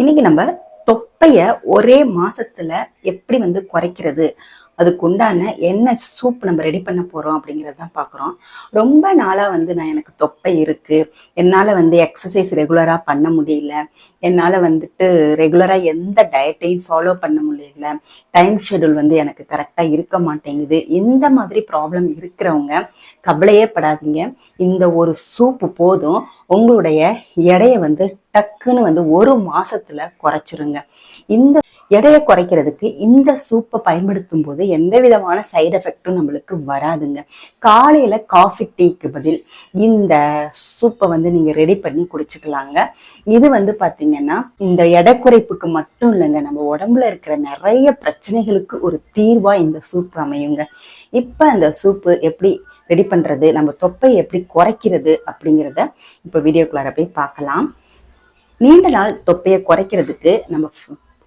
இன்னைக்கு நம்ம தொப்பைய ஒரே மாசத்துல எப்படி வந்து குறைக்கிறது? அதுக்கு உண்டான என்ன சூப் நம்ம ரெடி பண்ண போறோம் அப்படிங்கறது தான் பாக்குறோம் ரொம்ப நாளா வந்து நான் எனக்கு தொப்பை இருக்கு. என்னால வந்து எக்ஸசைஸ் ரெகுலரா பண்ண முடியல. என்னால வந்துட்டு ரெகுலரா எந்த டயட்டையும் ஃபாலோ பண்ண முடியல. டைம் ஷெட்யூல் வந்து எனக்கு கரெக்டா இருக்க மாட்டேங்குது. இந்த மாதிரி ப்ராப்ளம் இருக்கிறவங்க கவலையே படாதீங்க. இந்த ஒரு சூப்பு போதும். உங்களுடைய எடையை வந்து டக்குன்னு வந்து ஒரு மாசத்துல குறைச்சிருங்க. இந்த எடையை குறைக்கிறதுக்கு இந்த சூப்பை பயன்படுத்தும் போது எந்த விதமான சைடு எஃபெக்டும் நம்மளுக்கு வராதுங்க. காலையில காஃபி டீக்கு பதில் இந்த சூப்பை வந்து நீங்க ரெடி பண்ணி குடிச்சுக்கலாங்க. இது வந்து பாத்தீங்கன்னா இந்த எடை குறைப்புக்கு மட்டும் இல்லைங்க நம்ம உடம்புல இருக்கிற நிறைய பிரச்சனைகளுக்கு ஒரு தீர்வா இந்த சூப் அமையுங்க. இப்ப அந்த சூப்பு எப்படி ரெடி பண்ணுறது நம்ம தொப்பை எப்படி குறைக்கிறது அப்படிங்கிறத இப்போ வீடியோக்குள்ளார போய் பார்க்கலாம். நீண்ட நாள் தொப்பையை குறைக்கிறதுக்கு நம்ம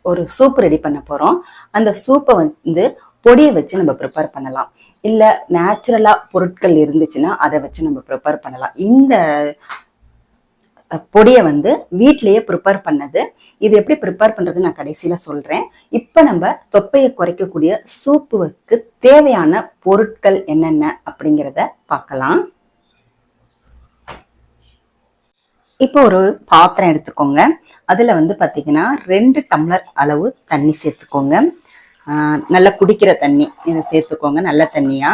ஒரு சூப் ரெடி பண்ண போறோம். அந்த சூப்பை வந்து பொடியை வச்சு நம்ம ப்ரிப்பேர் பண்ணலாம். இல்லை நேச்சுரலா பொருட்கள் இருந்துச்சுன்னா அதை வச்சு நம்ம ப்ரிப்பேர் பண்ணலாம். இந்த பொடியை வந்து வீட்லேயே ப்ரிப்பேர் பண்ணது இது எப்படி ப்ரிப்பேர் பண்றது நான் கடைசியில சொல்றேன். இப்போ நம்ம தொப்பையை குறைக்கக்கூடிய சூப்புக்கு தேவையான பொருட்கள் என்னென்ன அப்படிங்கிறத பார்க்கலாம். இப்போ ஒரு பாத்திரம் எடுத்துக்கோங்க. அதில் வந்து பார்த்தீங்கன்னா ரெண்டு டம்ளர் அளவு தண்ணி சேர்த்துக்கோங்க. ஆஹ் நல்லா குடிக்கிற தண்ணி. இதை சேர்த்துக்கோங்க நல்ல தண்ணியா.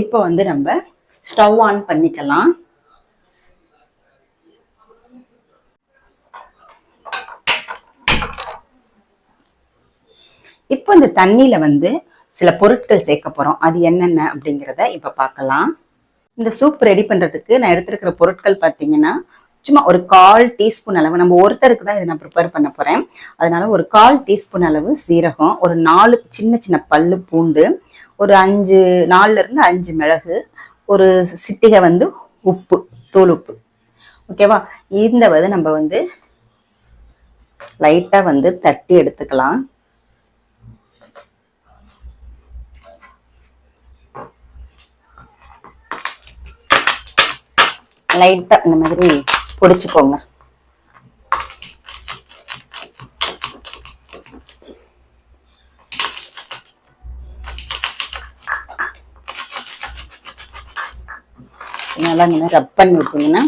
இப்போ வந்து நம்ம ஸ்டவ் ஆன் பண்ணிக்கலாம். இப்போ இந்த தண்ணியில வந்து சில பொருட்கள் சேர்க்க போறோம். அது என்னென்ன அப்படிங்கிறத இப்போ பார்க்கலாம். இந்த சூப் ரெடி பண்றதுக்கு நான் எடுத்திருக்கிற பொருட்கள் பார்த்தீங்கன்னா சும்மா ஒரு கால் டீஸ்பூன் அளவு நம்ம ஒருத்தருக்கு தான் இதை நான் ப்ரிப்பேர் பண்ண போறேன். அதனால ஒரு கால் டீஸ்பூன் அளவு சீரகம் ஒரு நாலு சின்ன சின்ன பல்லு பூண்டு ஒரு அஞ்சு நாலுல இருந்து அஞ்சு மிளகு ஒரு சிட்டிகை வந்து உப்பு தூள் உப்பு. ஓகேவா இந்த வந்து நம்ம வந்து லைட்டா வந்து தட்டி எடுத்துக்கலாம். லைட்டா இந்த மாதிரி பொடிச்சுக்கோங்க. நல்லா இந்த ரப் பண்ணி விட்டீங்கன்னா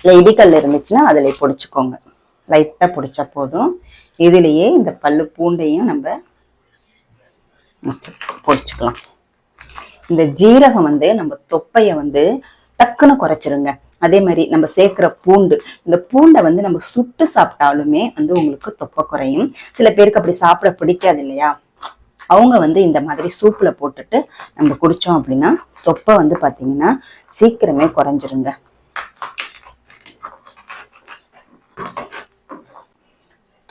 இல்லை இடிக்கல் இருந்துச்சுன்னா அதில் பொடிச்சுக்கோங்க. லைட்டாக பொடிச்சா போதும். இதுலேயே இந்த பல்லு பூண்டையும் நம்ம பொடிச்சுக்கலாம். இந்த ஜீரகம் வந்து நம்ம தொப்பைய வந்து டக்குன்னு குறைச்சிருங்க. அதே மாதிரி நம்ம சேர்க்கிற பூண்டு இந்த பூண்டை வந்து நம்ம சுட்டு சாப்பிட்டாலுமே வந்து உங்களுக்கு தொப்பை குறையும். சில பேருக்கு அப்படி சாப்பிட பிடிக்காது இல்லையா? அவங்க வந்து இந்த மாதிரி சூப்ல போட்டுட்டு நம்ம குடிச்சோம் அப்படின்னா தொப்பை வந்து பாத்தீங்கன்னா சீக்கிரமே குறைஞ்சிருங்க.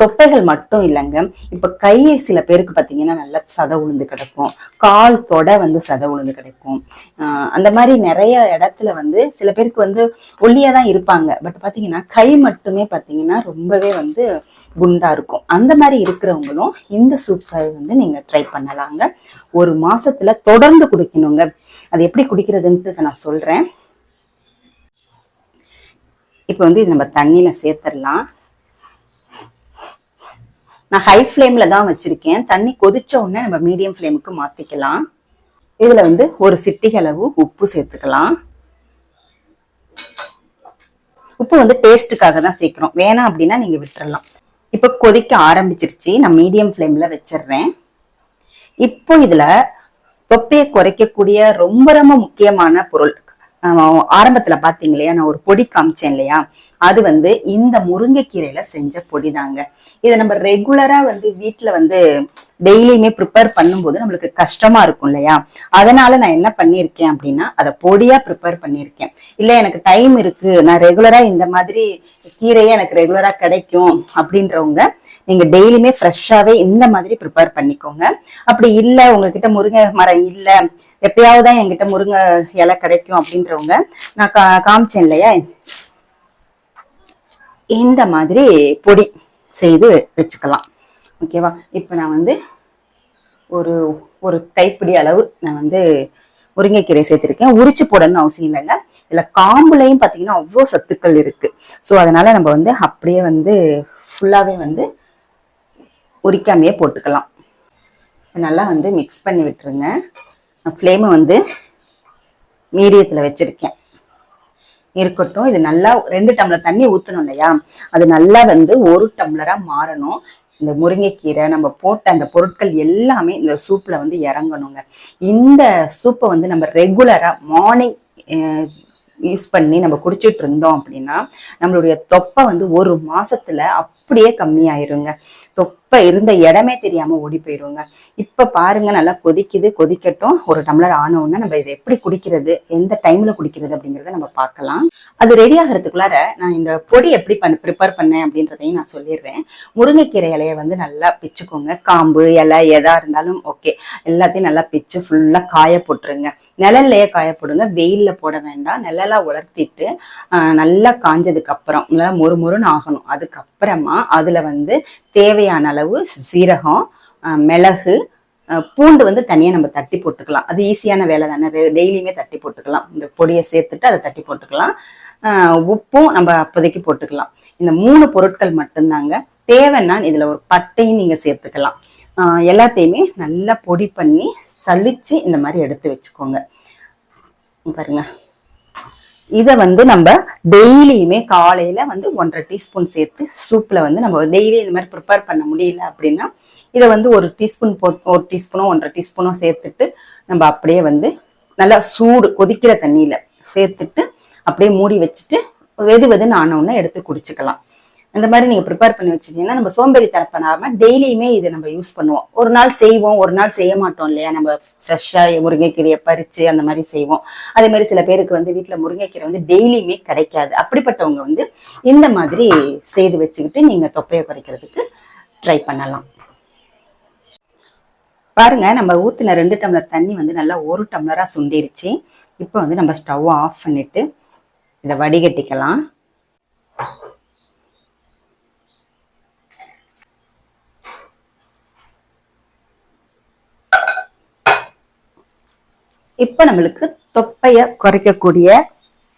தொப்பைகள் மட்டும் இல்லைங்க. இப்ப கை சில பேருக்கு பாத்தீங்கன்னா நல்லா சத உளுந்து கிடக்கும். கால் தொடை வந்து சத உளுந்து கிடைக்கும். ஆஹ் அந்த மாதிரி நிறைய இடத்துல வந்து சில பேருக்கு வந்து ஒல்லியா தான் இருப்பாங்க. பட் பாத்தீங்கன்னா கை மட்டுமே பாத்தீங்கன்னா ரொம்பவே வந்து குண்டா இருக்கும். அந்த மாதிரி இருக்கிறவங்களும் இந்த சூப்பை வந்து நீங்க ட்ரை பண்ணலாங்க. ஒரு மாசத்துல தொடர்ந்து குடிக்கணுங்க. அது எப்படி குடிக்கிறதுன்ட்டு நான் சொல்றேன். இப்போ வந்து இது நம்ம தண்ணியில சேர்த்துடலாம். நான் ஹை ஃப்ளேம்ல தான் வச்சிருக்கேன். தண்ணி கொதிச்ச உடனே நம்ம மீடியம் ஃப்ளேமுக்கு மாத்திக்கலாம். இதுல வந்து ஒரு சிட்டிகளவு உப்பு சேர்த்துக்கலாம். உப்பு வந்து டேஸ்ட்டுக்காக தான் சேர்க்கிறோம். வேணாம் அப்படின்னா நீங்க விட்டுறலாம். இப்போ கொதிக்க ஆரம்பிச்சிருச்சு. நான் மீடியம் ஃப்ளேம்ல வச்சிடுறேன். இப்போ இதுல தொப்பையை குறைக்கக்கூடிய ரொம்ப ரொம்ப முக்கியமான பொருள் ஆரம்பத்துல பாத்தீங்க இல்லையா? நான் ஒரு பொடி காமிச்சேன் இல்லையா? அது வந்து இந்த முருங்கைக்கீரையில செஞ்ச பொடி தாங்க இதை நம்ம ரெகுலரா வந்து வீட்டுல வந்து டெய்லியுமே ப்ரிப்பேர் பண்ணும்போது நம்மளுக்கு கஷ்டமா இருக்கும் இல்லையா? அதனால நான் என்ன பண்ணியிருக்கேன் அப்படின்னா அதை பொடியா ப்ரிப்பேர் பண்ணியிருக்கேன். இல்லை எனக்கு டைம் இருக்கு. நான் ரெகுலரா இந்த மாதிரி கீரையே எனக்கு ரெகுலரா கிடைக்கும் அப்படின்றவங்க நீங்க டெய்லியுமே ஃப்ரெஷ்ஷாவே இந்த மாதிரி ப்ரிப்பேர் பண்ணிக்கோங்க. அப்படி இல்லை உங்ககிட்ட முருங்கை மரம் இல்லை எப்பயாவது தான் என்கிட்ட முருங்கை இலை கிடைக்கும் அப்படின்றவங்க நான் கா காமிச்சேன் இல்லையா? இந்த மாதிரி பொடி செய்து வச்சுக்கலாம். ஓகேவா இப்போ நான் வந்து ஒரு ஒரு கைப்பிடி அளவு நான் வந்து முருங்கைக்கீரை சேர்த்துருக்கேன். உரிச்சு போடணும்னு அவசியம் இல்லைங்க. இதில் காம்புலையும் பார்த்தீங்கன்னா அவ்வளோ சத்துக்கள் இருக்குது ஸோ அதனால் நம்ம வந்து அப்படியே வந்து ஃபுல்லாகவே வந்து உரிக்காமையே போட்டுக்கலாம். நல்லா வந்து மிக்ஸ் பண்ணி விட்டுருங்க. ஃப்ளேமை வந்து மீடியத்தில் வச்சுருக்கேன். இருக்கட்டும் இது நல்லா ரெண்டு டம்ளர் தண்ணி ஊற்றணும் இல்லையா? அது நல்லா வந்து ஒரு டம்ளராக மாறணும். இந்த முருங்கைக்கீரை நம்ம போட்ட அந்த பொருட்கள் எல்லாமே இந்த சூப்பில் வந்து இறங்கணுங்க. இந்த சூப்பை வந்து நம்ம ரெகுலராக மார்னிங் யூஸ் பண்ணி நம்ம குடிச்சிட்டு இருந்தோம் அப்படின்னா நம்மளுடைய தொப்பை வந்து ஒரு மாசத்துல அப்படியே கம்மியாயிருங்க. தொப்பை இருந்த இடமே தெரியாம ஓடி போயிருங்க. இப்ப பாருங்க நல்லா கொதிக்குது கொதிக்கட்டும். ஒரு டம்ளர் ஆனவுன்னா நம்ம இதை எப்படி குடிக்கிறது எந்த டைம்ல குடிக்கிறது அப்படிங்கறத நம்ம பார்க்கலாம். அது ரெடி ஆகிறதுக்குள்ளார நான் இந்த பொடி எப்படி பண்ண ப்ரிப்பேர் பண்ணேன் அப்படின்றதையும் நான் சொல்லிடுறேன். முருங்கைக்கீரை இலையை வந்து நல்லா பிச்சுக்கோங்க. காம்பு இலை எதா இருந்தாலும் ஓகே எல்லாத்தையும் நல்லா பிச்சு ஃபுல்லா காய போட்டுருங்க. நிழல்லையே காய போடுங்க வெயில்ல போட வேண்டாம். நிழலாக உலர்த்திட்டு நல்லா காஞ்சதுக்கு அப்புறம் நல்லா மொறு மொறுன்னு ஆகணும். அதுக்கப்புறமா அதில் வந்து தேவையான அளவு சீரகம் மிளகு பூண்டு வந்து தனியாக நம்ம தட்டி போட்டுக்கலாம். அது ஈஸியான வேலை தானே. டெய்லியுமே தட்டி போட்டுக்கலாம். இந்த பொடியை சேர்த்துட்டு அதை தட்டி போட்டுக்கலாம். உப்பும் நம்ம அப்போதைக்கு போட்டுக்கலாம். இந்த மூணு பொருட்கள் மட்டும்தாங்க. தேவைன்னா இதில் ஒரு பட்டையும் நீங்கள் சேர்த்துக்கலாம். எல்லாத்தையுமே நல்லா பொடி பண்ணி சளிச்சு இந்த மாதிரி எடுத்து வச்சுக்கோங்க. பாருங்க. இதை வந்து நம்ம டெய்லியுமே காலையில வந்து ஒன்றரை டீஸ்பூன் சேர்த்து சூப்ல வந்து நம்ம டெய்லி இந்த மாதிரி ப்ரிப்பேர் பண்ண முடியல அப்படின்னா இதை வந்து ஒரு டீஸ்பூன் போ ஒரு டீஸ்பூனோ ஒன்றரை டீஸ்பூனோ சேர்த்துட்டு நம்ம அப்படியே வந்து நல்லா சூடு கொதிக்கிற தண்ணியில சேர்த்துட்டு அப்படியே மூடி வச்சுட்டு வெது வெதுன்னு ஆனவுடனே எடுத்து குடிச்சுக்கலாம். இந்த மாதிரி நீங்க ப்ரிப்பேர் பண்ணி வச்சிருக்கீங்கன்னா நம்ம சோம்பேறி தரப்பனாம டெய்லியுமே இதை நம்ம யூஸ் பண்ணுவோம். ஒரு நாள் செய்வோம் ஒரு நாள் செய்ய மாட்டோம் இல்லையா? நம்ம ஃப்ரெஷ்ஷா முருங்கைக்கீரையை பறிச்சு அந்த மாதிரி செய்வோம். அதே மாதிரி சில பேருக்கு வந்து வீட்டுல முருங்கைக்கீரை வந்து டெய்லியுமே கிடைக்காது. அப்படிப்பட்டவங்க வந்து இந்த மாதிரி செய்து வச்சுக்கிட்டு நீங்க தொப்பையை குறைக்கிறதுக்கு ட்ரை பண்ணலாம். பாருங்க நம்ம ஊத்தின ரெண்டு டம்ளர் தண்ணி வந்து நல்லா ஒரு டம்ளரா சுண்டிருச்சு. இப்போ வந்து நம்ம ஸ்டவ் ஆஃப் பண்ணிட்டு இதை வடிகட்டிக்கலாம். இப்போ நம்மளுக்கு தொப்பையை குறைக்கக்கூடிய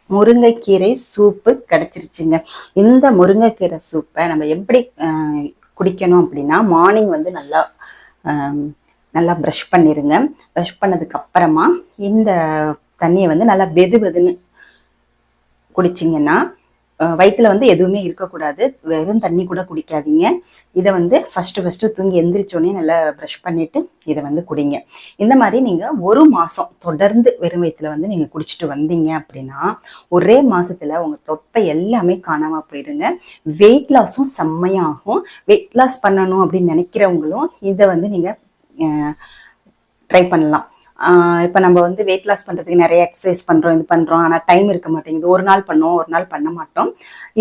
முருங்கைக்கீரை சூப்பு கிடைச்சிருச்சுங்க. இந்த முருங்கைக்கீரை சூப்பை நம்ம எப்படி குடிக்கணும் அப்படின்னா மார்னிங் வந்து நல்லா நல்லா ப்ரஷ் பண்ணிடுங்க ப்ரஷ் பண்ணதுக்கு அப்புறமா இந்த தண்ணியை வந்து நல்லா வெது வெதுன்னு குடிச்சிங்கன்னா வயிற்றுல வந்து எதுவுமே இருக்கக்கூடாது. வெறும் தண்ணி கூட குடிக்காதீங்க. இதை வந்து ஃபஸ்ட்டு ஃபஸ்ட்டு தூங்கி எந்திரிச்சோடனே நல்லா ப்ரஷ் பண்ணிவிட்டு இதை வந்து குடிங்க. இந்த மாதிரி நீங்கள் ஒரு மாதம் தொடர்ந்து வெறும் வயிற்றுல வந்து நீங்கள் குடிச்சிட்டு வந்தீங்க அப்படின்னா ஒரே மாதத்தில் உங்கள் தொப்பை எல்லாமே காணாமல் போயிடுங்க. வெயிட் லாஸும் செம்மையாகும். வெயிட் லாஸ் பண்ணணும் அப்படின்னு நினைக்கிறவங்களும் இதை வந்து நீங்கள் ட்ரை பண்ணலாம். இப்போ நம்ம வந்து வெயிட் லாஸ் பண்ணுறதுக்கு நிறைய எக்ஸசைஸ் பண்ணுறோம் இது பண்ணுறோம் ஆனால் டைம் இருக்க மாட்டேங்குது. ஒரு நாள் பண்ணோம் ஒரு நாள் பண்ண மாட்டோம்.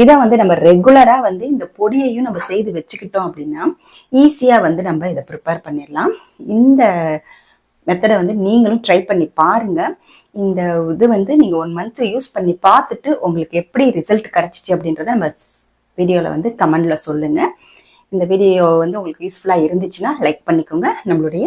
இதை வந்து நம்ம ரெகுலராக வந்து இந்த பொடியையும் நம்ம செய்து வச்சுக்கிட்டோம் அப்படின்னா ஈஸியாக வந்து நம்ம இதை ப்ரிப்பேர் பண்ணிடலாம். இந்த மெத்தடை வந்து நீங்களும் ட்ரை பண்ணி பாருங்கள் இந்த இது வந்து நீங்கள் ஒன் மந்த் யூஸ் பண்ணி பார்த்துட்டு உங்களுக்கு எப்படி ரிசல்ட் கிடச்சிச்சு அப்படின்றத நம்ம வீடியோவில் வந்து கமெண்டில் சொல்லுங்கள் இந்த வீடியோ வந்து உங்களுக்கு யூஸ்ஃபுல்லாக இருந்துச்சுன்னா லைக் பண்ணிக்கோங்க. நம்மளுடைய